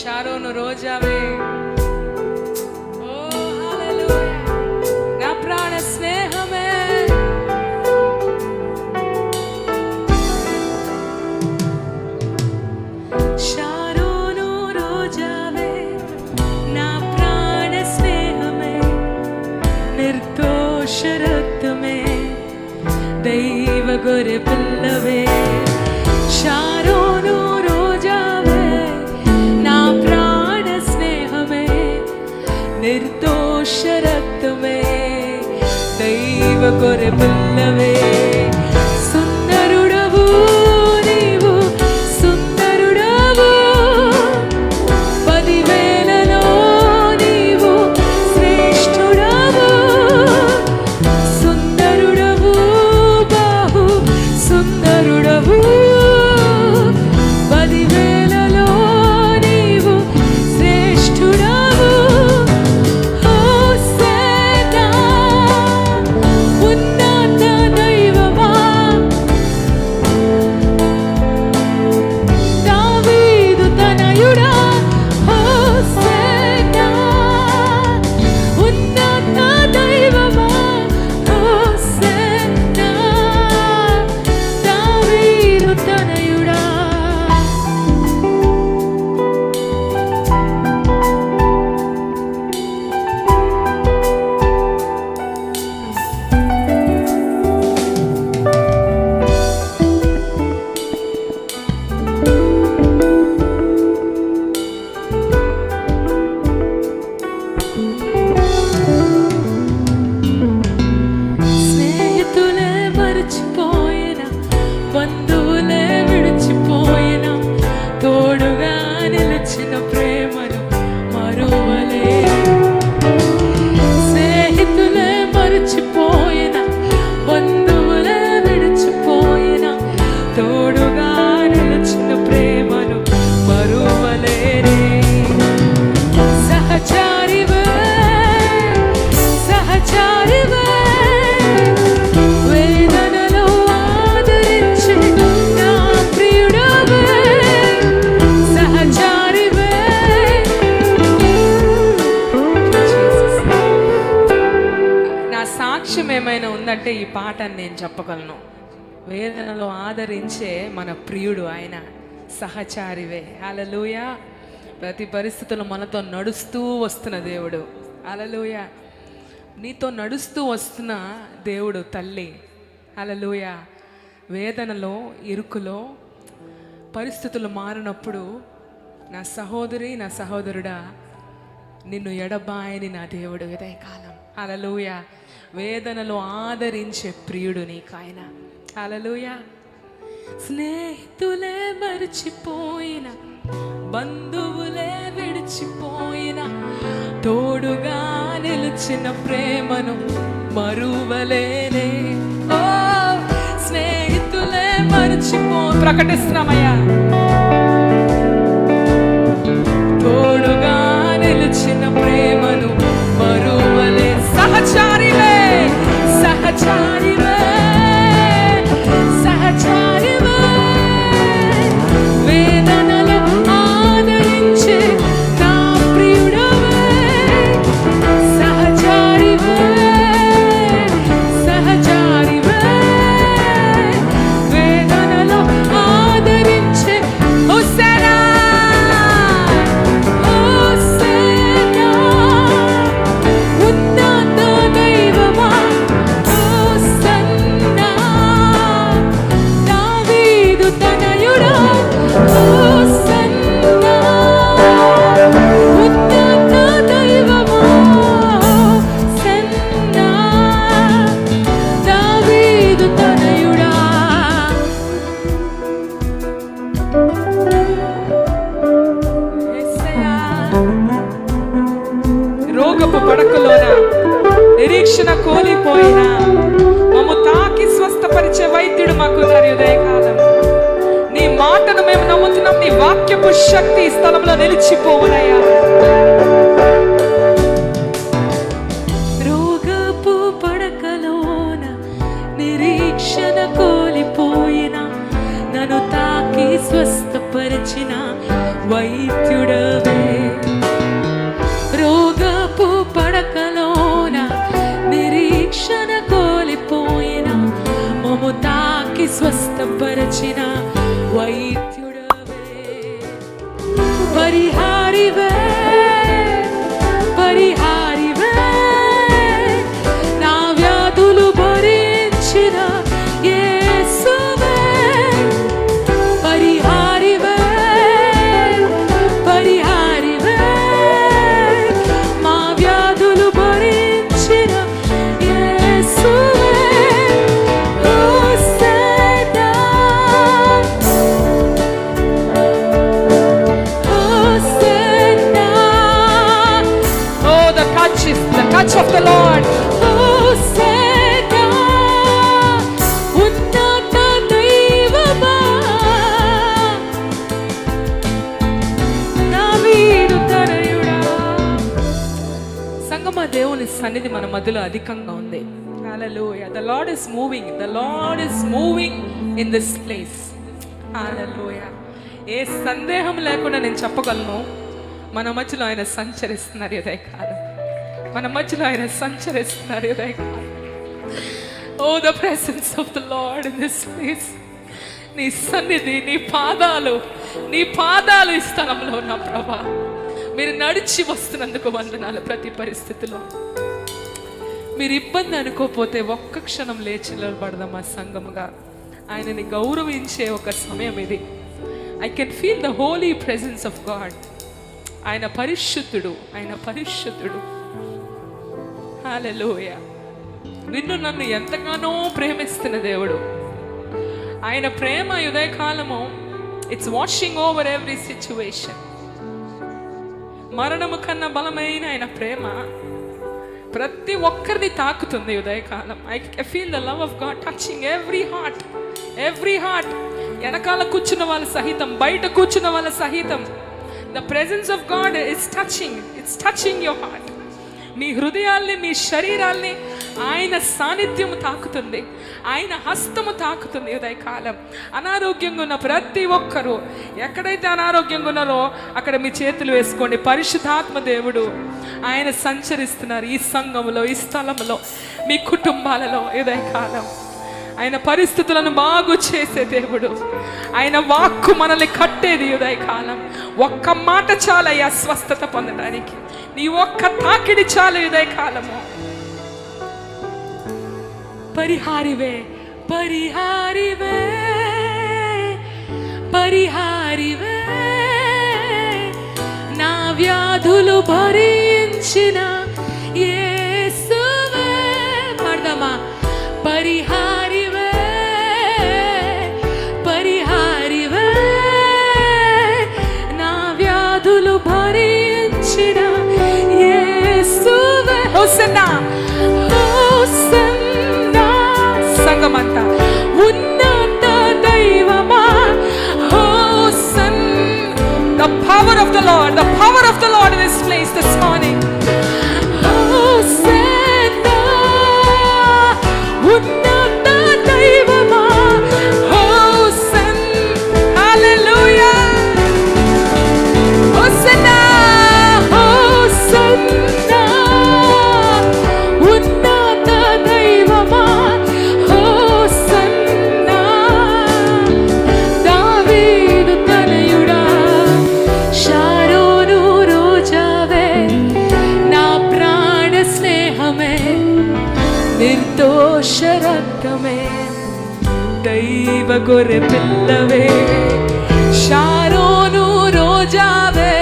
Sharon రోజావే ఓ హల్లెలూయా నా ప్రాణ స్నేహమే షారోను రోజావే నా ప్రాణ దైవ గొర్రె ఏమైనా ఈ పాటని నేను చెప్పగలను. వేదనలో ఆదరించే మన ప్రియుడు ఆయన సహచారివే. అలలుయ ప్రతి పరిస్థితులు మనతో నడుస్తూ వస్తున్న దేవుడు. అలలుయ నీతో నడుస్తూ వస్తున్న దేవుడు తల్లి. అలలుయ వేదనలో ఇరుకులో పరిస్థితులు మారినప్పుడు నా సహోదరి నా సహోదరుడా నిన్ను ఎడబాయని నా దేవుడు కాలం అలలుయ వేదనలు ఆదరించే ప్రియుడు నీకాయన. అలలుయ స్నేహితులే మరిచిపోయిన బంధువులే విడిచిపోయిన తోడుగా నిలిచిన ప్రేమను మరువలేనే. ఓ స్నేహితులే మరిచిపో ప్రకటిస్తున్నామయ్యా. తోడుగా నిలిచిన ప్రేమ శక్తి స్థలంలో నిలిచిపోవునయ్యా. రోగపు పడకలోన నిరీక్షణ కోల్పోయిన నన్ను తాకి స్వస్థపరిచిన వైద్యుడవే. రోగపు పడకలోన నిరీక్షణ కోలిపోయిన మము తాకి స్వస్థపరచిన దేవుని సన్నిధి మన మధ్యలో అధికంగా ఉంది Hallelujah. The Lord is moving. The Lord is moving in this place. Hallelujah. ఏ సందేహం లేకుండా నేను చెప్పగలను మన మధ్యలో ఆయన సంచరిస్తున్నారు ఉదయకాలం మన మధ్యలో ఆయన సంచరిస్తున్నారు ఉదయకాలం ఓ the presence of the Lord in this place నీ సన్నిధి నీ పాదాలు నీ పాదాలు ఈ స్థలంలో నా ప్రభా మీరు నడిచి వస్తున్నందుకు వందనాలు ప్రతి పరిస్థితిలో. మీరు ఇబ్బంది అనుకోపోతే ఒక్క క్షణం లేచి నిలబడదాం ఆ సంఘముగా. ఆయనని గౌరవించే ఒక సమయం ఇది. I can feel the holy presence of God ఆయన పరిశుద్ధుడు ఆయన పరిశుద్ధుడు. హాలలోయ నిన్ను నన్ను ఎంతగానో ప్రేమిస్తున్న దేవుడు. ఆయన ప్రేమ ఉదయకాలము it's washing over every situation మరణము కన్నా బలమైన ఆయన ప్రేమ ప్రతి ఒక్కరిని తాకుతుంది ఉదయకాలం. I feel the love of God touching every heart every heart వెనకాల కూర్చున్న వాళ్ళ సహితం బయట కూర్చున్న వాళ్ళ సహితం. The presence of God is touching it's touching your heart మీ హృదయాల్ని మీ శరీరాల్ని ఆయన సాన్నిధ్యం తాకుతుంది. ఆయన హస్తము తాకుతుంది ఉదయకాలం. అనారోగ్యంగా ఉన్న ప్రతి ఒక్కరూ ఎక్కడైతే అనారోగ్యంగా ఉన్నారో అక్కడ మీ చేతులు వేసుకోండి. పరిశుద్ధాత్మ దేవుడు ఆయన సంచరిస్తున్నారు ఈ సంఘములో ఈ స్థలంలో మీ కుటుంబాలలో ఉదయకాలం. ఆయన పరిస్థితులను బాగు చేసే దేవుడు. ఆయన వాక్కు మనల్ని కట్టేది ఉదయకాలం. ఒక్క మాట చాలయ్యా స్వస్థత పొందడానికి నీ ఒక్క తాకిడి చాలు ఉదయకాలము. పరిహారివే పరిహారివే పరిహారివే. నా వ్యాధులు భరించిన యేసువే పాడదామా. పరిహారివే పరిహారివే. నా వ్యాధులు భరించిన యేసువే. హోసన్నా. నిర్దోష రక్తమే దైవ గొర్రె పిల్లవే షారోను రోజావే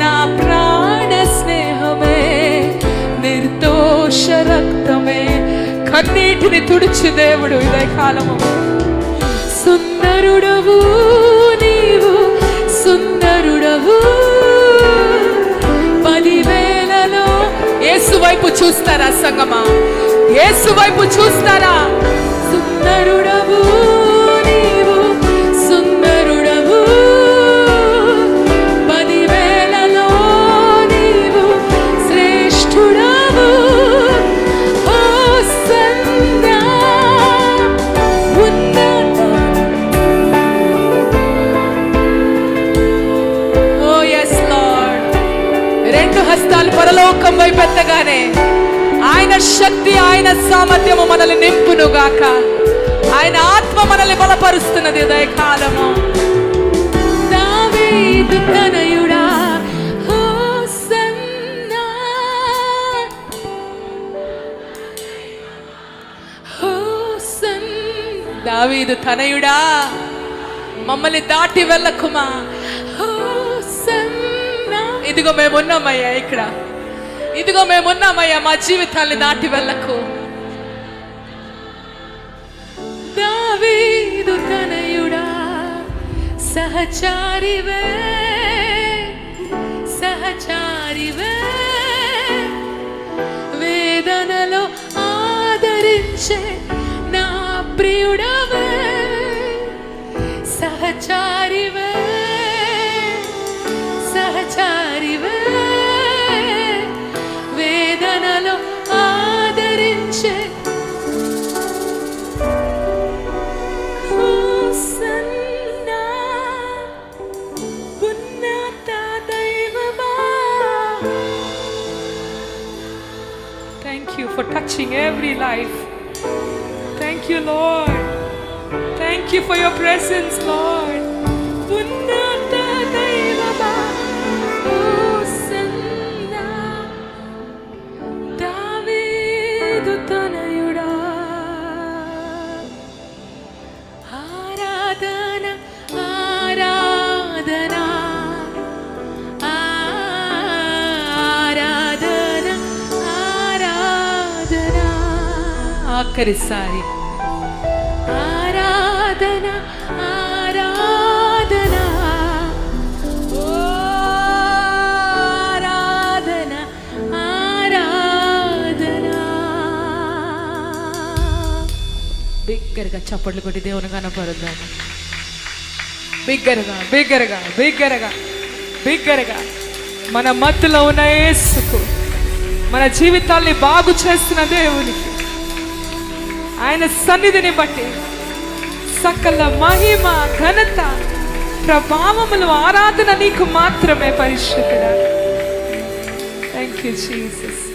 నా ప్రాణ స్నేహమే నిర్దోష రక్తమే కన్నీటిని తుడిచి దేవుడు ఇదే కాలము సుందరుడవు నీవు సుందరుడవు పదివేలలో యేసు వైపు చూస్తారా సంగమా యేసు వైపు చూస్తారా? సుందరుడవు. శక్తి ఆయన సామర్థ్యము మనల్ని నింపునుగాక. ఆయన ఆత్మ మనల్ని బలపరుస్తున్నది ఉదయకాలము. దావీదు తనయుడా దావీదు తనయుడా మమ్మల్ని దాటి వెళ్ళకుమా. ఇదిగో మేమున్నామయ్యా ఇక్కడ. ఇదిగో మేమున్నామయ్యా మా జీవితాన్ని దాటి వెళ్ళకు. దావీదు తనయుడా సహచారివే సహచారివే. వేదనలో ఆదరించే Lord. Thank you for your presence, Lord. ఉన్నత దైవమా, హోసన్నా, దావీదు తనయుడా. ఆరాధన ఆరాధన ఆరాధన ఆరాధన ఆఖరిసారి బిగ్గరగా చప్పట్లు కొట్టి దేవుని కనపరుద్దాము బిగ్గరగా బిగ్గరగా బిగ్గరగా బిగ్గరగా. మన మత్తులో ఉన్న ఏసుకు మన జీవితాల్ని బాగు చేస్తున్న దేవునికి. ఆయన సన్నిధిని బట్టి సకల మహిమ ఘనత ప్రభావములు ఆరాధన నీకు మాత్రమే పరిశుద్ధుడా. Thank you Jesus